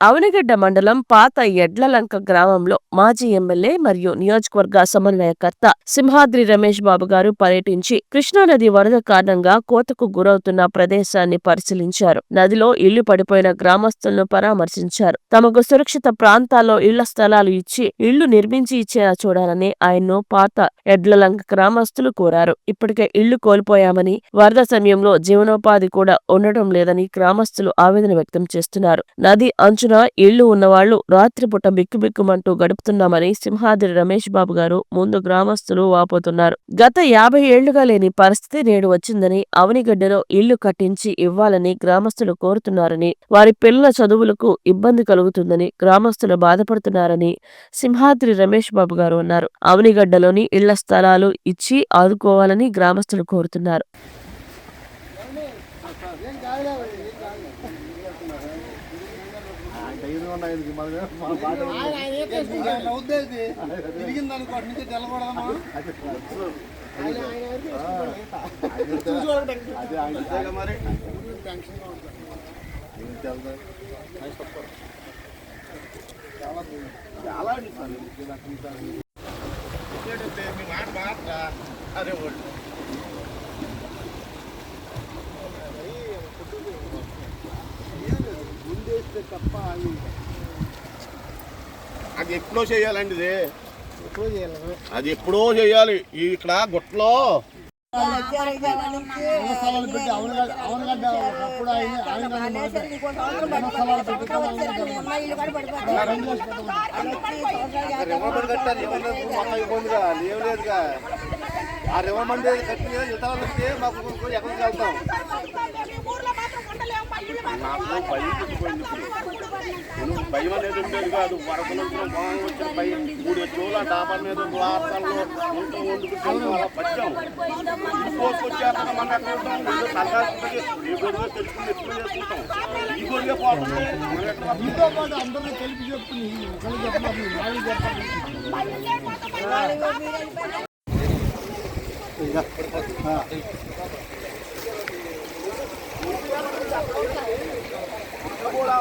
అవనిగడ్డ మండలం పాత ఎడ్లలంక గ్రామంలో మాజీ ఎమ్మెల్యే మరియు నియోజకవర్గ సమన్వయకర్త సింహాద్రి రమేష్ బాబు గారు పర్యటించి కృష్ణానది వరద కారణంగా కోతకు గురవుతున్న ప్రదేశాన్ని పరిశీలించారు. నదిలో ఇళ్ళు పడిపోయిన గ్రామస్తులను పరామర్శించారు. తమకు సురక్షిత ప్రాంతాల్లో ఇళ్ళ స్థలాలు ఇచ్చి ఇళ్ళు నిర్మించి ఇచ్చేలా చూడాలని ఆయన్ను పాత ఎడ్లలంక గ్రామస్తులు కోరారు. ఇప్పటికే ఇళ్ళు కోల్పోయామని వరద సమయంలో జీవనోపాధి కూడా ఉండటం లేదని గ్రామస్తులు ఆవేదన వ్యక్తం చేస్తున్నారు. నది అంచు రోజున ఇళ్ళు ఉన్నవాళ్ళు రాత్రిపూట బిక్కుబిక్కుమంటూ గడుపుతున్నామని సింహాద్రి రమేష్ బాబు గారు ముందు గ్రామస్తులు వాపోతున్నారు. గత యాభై ఏళ్ళుగా లేని పరిస్థితి నేడు వచ్చిందని అవనిగడ్డలో ఇళ్ళు కట్టించి ఇవ్వాలని గ్రామస్తులు కోరుతున్నారని వారి పిల్లల చదువులకు ఇబ్బంది కలుగుతుందని గ్రామస్తులు బాధపడుతున్నారని సింహాద్రి రమేష్ బాబు గారు అన్నారు. అవనిగడ్డలోని ఇళ్ళ స్థలాలు ఇచ్చి ఆదుకోవాలని గ్రామస్తులు కోరుతున్నారు. తిరిగిందనుకోటి నుంచి తెల్లకూడదమ్మా మరి టెన్షన్గా ఉంటుంది. చాలా మీ మాట మాట్లా అదే వాళ్ళు తప్ప అది అది ఎప్పుడో చేయాలండి ఇది ఎప్పుడో చేయాలి అది ఎప్పుడో చేయాలి. ఇక్కడ గుట్టలో పెట్టి అవునగడ్డ ఆయన ఆయన పెట్టి కట్టారు ఇబ్బందిగా లేవు లేదుగా ఆ ఇతరాలు మాకు ఎక్కడికి వెళ్తాం. నాకు భయం పుట్టిపోయింది ఇప్పుడు. భయం అనేది ఉండేది కాదు. బాగా వచ్చిన భయం. మూడు ఆ డాబా మీద వార్తల్లో ఇంట్లో వండుకుంటాం అలా పచ్చాం కోసుకొచ్చాక మనం ఎక్కడ ఉంటాం గొడవ ఎప్పుడు చేసుకుంటాం ఈ గొడవ పోతుంది మనం అందరినీ కలిపి చెప్తుంది. ఒకరు చెప్పాలి నాలుగు చెప్పాలి కూడా